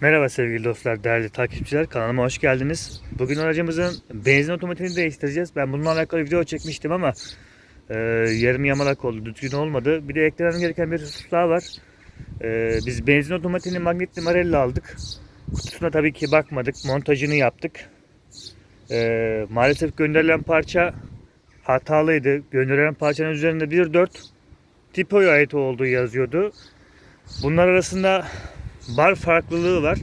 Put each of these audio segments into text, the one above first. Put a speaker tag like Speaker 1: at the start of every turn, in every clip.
Speaker 1: Merhaba sevgili dostlar, değerli takipçiler. Kanalıma hoş geldiniz. Bugün aracımızın benzin otomatikini değiştireceğiz. Ben bununla alakalı video çekmiştim ama e, yarım yamalak oldu, düzgün olmadı. Bir de eklemem gereken bir husus daha var. E, biz benzin otomatikini magnetli marella aldık. Kutusuna tabii ki bakmadık, montajını yaptık. E, maalesef gönderilen parça hatalıydı. Gönderilen parçanın üzerinde 1.4 Tipo'ya ait olduğu yazıyordu. Bunlar arasında bar farklılığı var.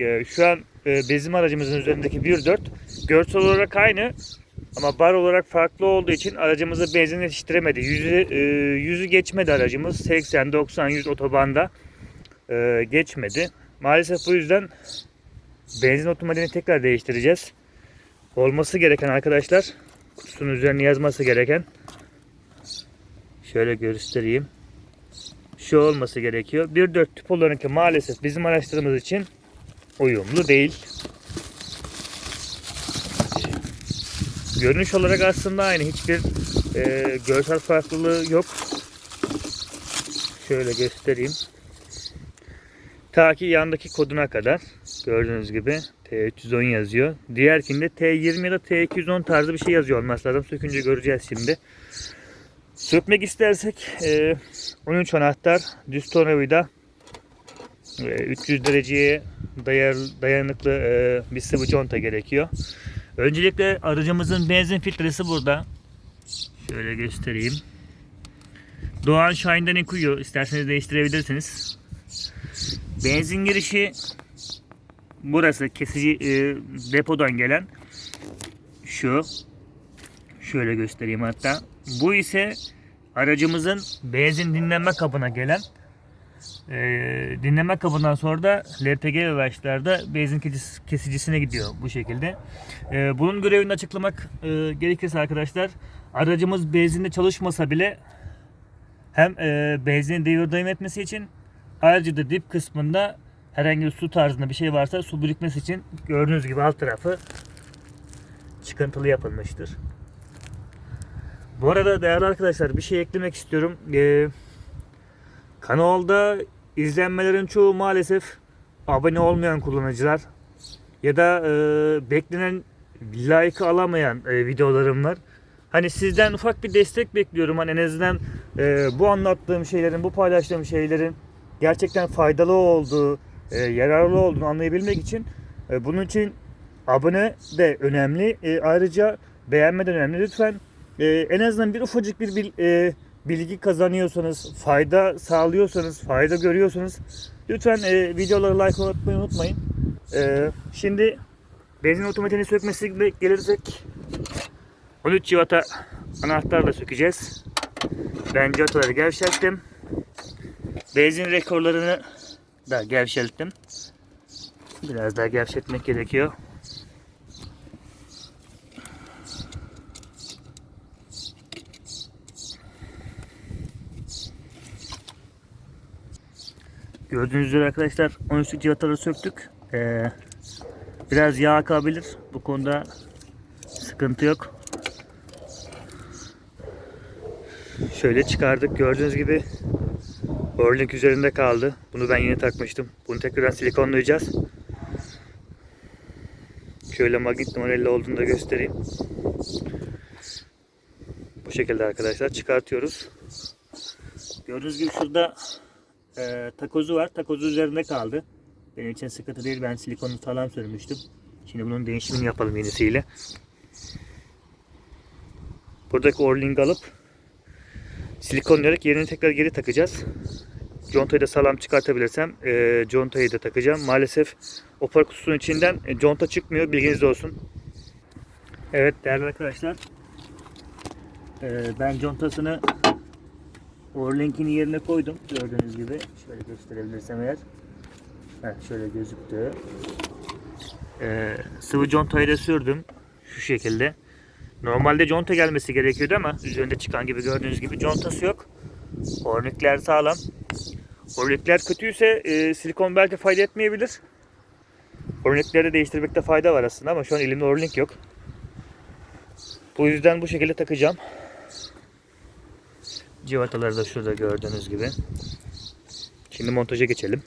Speaker 1: Ee, şu an e, bizim aracımızın üzerindeki 1.4 görsel olarak aynı ama bar olarak farklı olduğu için aracımızı benzin yetiştiremedi. Yüzü, e, yüzü geçmedi aracımız. 80, 90, 100 otobanda e, geçmedi. Maalesef bu yüzden benzin otomatiğini tekrar değiştireceğiz. Olması gereken arkadaşlar kutusunun üzerine yazması gereken şöyle göstereyim şu olması gerekiyor. 1.4 tip olanınki maalesef bizim araçlarımız için uyumlu değil. Görünüş olarak aslında aynı. Hiçbir e, görsel farklılığı yok. Şöyle göstereyim. Ta ki yandaki koduna kadar gördüğünüz gibi T310 yazıyor. Diğerkinde T20 ya da T210 tarzı bir şey yazıyor olması lazım. Sökünce göreceğiz şimdi. Sökmek istersek e, 13 anahtar düz tornavida e, 300 dereceye dayar, dayanıklı e, bir sıvı conta gerekiyor. Öncelikle aracımızın benzin filtresi burada. Şöyle göstereyim. Doğan Shine'den ikuyor. İsterseniz değiştirebilirsiniz. Benzin girişi burası kesici e, depodan gelen şu şöyle göstereyim hatta bu ise aracımızın benzin dinleme kabına gelen e, dinleme kabından sonra da LPG araçlarda benzin kesicisine gidiyor bu şekilde. E, bunun görevini açıklamak e, gerekirse arkadaşlar aracımız benzinle çalışmasa bile hem e, benzinin devir etmesi için ayrıca da dip kısmında herhangi bir su tarzında bir şey varsa su birikmesi için gördüğünüz gibi alt tarafı çıkıntılı yapılmıştır. Bu arada değerli arkadaşlar bir şey eklemek istiyorum. Ee, kanalda izlenmelerin çoğu maalesef abone olmayan kullanıcılar ya da e, beklenen like alamayan e, videolarım var. Hani sizden ufak bir destek bekliyorum. Hani en azından e, bu anlattığım şeylerin, bu paylaştığım şeylerin gerçekten faydalı olduğu, e, yararlı olduğunu anlayabilmek için e, bunun için abone de önemli. E, ayrıca beğenme de önemli. Lütfen e, en azından bir ufacık bir bil- e, bilgi kazanıyorsanız, fayda sağlıyorsanız, fayda görüyorsanız lütfen e, videoları like atmayı unutmayın. E, şimdi benzin otomatiğini sökmesi gelirsek 13 civata anahtarla sökeceğiz. Ben civataları gevşettim. Benzin rekorlarını da gevşettim. Biraz daha gevşetmek gerekiyor. Gördüğünüz üzere arkadaşlar 13'lük civataları söktük. Ee, biraz yağ akabilir. Bu konuda sıkıntı yok. Şöyle çıkardık. Gördüğünüz gibi Orlink üzerinde kaldı. Bunu ben yeni takmıştım. Bunu tekrardan silikonlayacağız. Şöyle magnet numarayla olduğunu da göstereyim. Bu şekilde arkadaşlar çıkartıyoruz. Gördüğünüz gibi şurada e, takozu var. Takozu üzerinde kaldı. Benim için sıkıntı değil. Ben silikonu falan sürmüştüm. Şimdi bunun değişimini yapalım yenisiyle. Buradaki orling alıp silikonlayarak yerini tekrar geri takacağız. Contayı da sağlam çıkartabilirsem e, contayı da takacağım. Maalesef opar kutusunun içinden e, conta çıkmıyor. Bilginiz olsun. Evet değerli arkadaşlar. E, ben contasını Orlink'in yerine koydum. Gördüğünüz gibi. Şöyle gösterebilirsem eğer. Heh, şöyle gözüktü. E, sıvı contayı da sürdüm. Şu şekilde. Normalde conta gelmesi gerekiyordu ama üzerinde çıkan gibi gördüğünüz gibi contası yok. Orlikler sağlam. Orlikler kötüyse e, silikon belki fayda etmeyebilir. Orlikleri de değiştirmekte fayda var aslında ama şu an elimde orlik yok. Bu yüzden bu şekilde takacağım. Civataları da şurada gördüğünüz gibi. Şimdi montaja geçelim.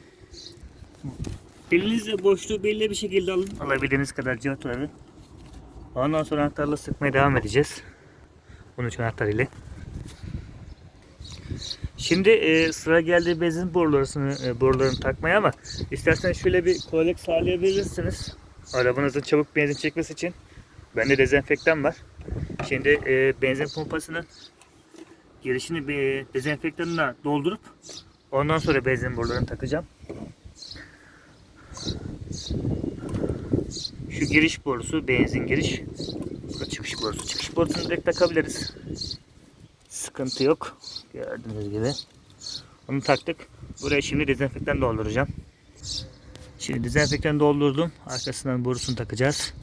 Speaker 1: Elinizle boşluğu belli bir şekilde alın. Alabildiğiniz kadar cihazları. Ondan sonra anahtarla sıkmaya devam edeceğiz. 13 anahtar ile. Şimdi e, sıra geldi benzin borularını, e, borularını takmaya ama istersen şöyle bir kolaylık sağlayabilirsiniz. Arabanızın çabuk benzin çekmesi için. Bende dezenfektan var. Şimdi e, benzin pompasının girişini bir dezenfektanla doldurup ondan sonra benzin borularını takacağım. Şu giriş borusu benzin giriş. Bu çıkış borusu. Çıkış borusunu direkt takabiliriz. Sıkıntı yok. Gördüğünüz gibi. Onu taktık. Buraya şimdi dezenfektan dolduracağım. Şimdi dezenfektan doldurdum. Arkasından borusunu takacağız.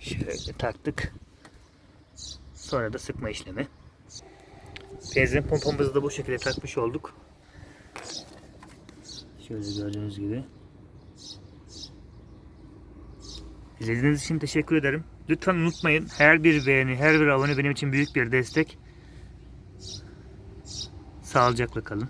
Speaker 1: Şöyle taktık. Sonra da sıkma işlemi. Benzin pompamızı da bu şekilde takmış olduk. Şöyle gördüğünüz gibi. İzlediğiniz için teşekkür ederim. Lütfen unutmayın her bir beğeni, her bir abone benim için büyük bir destek. Sağlıcakla kalın.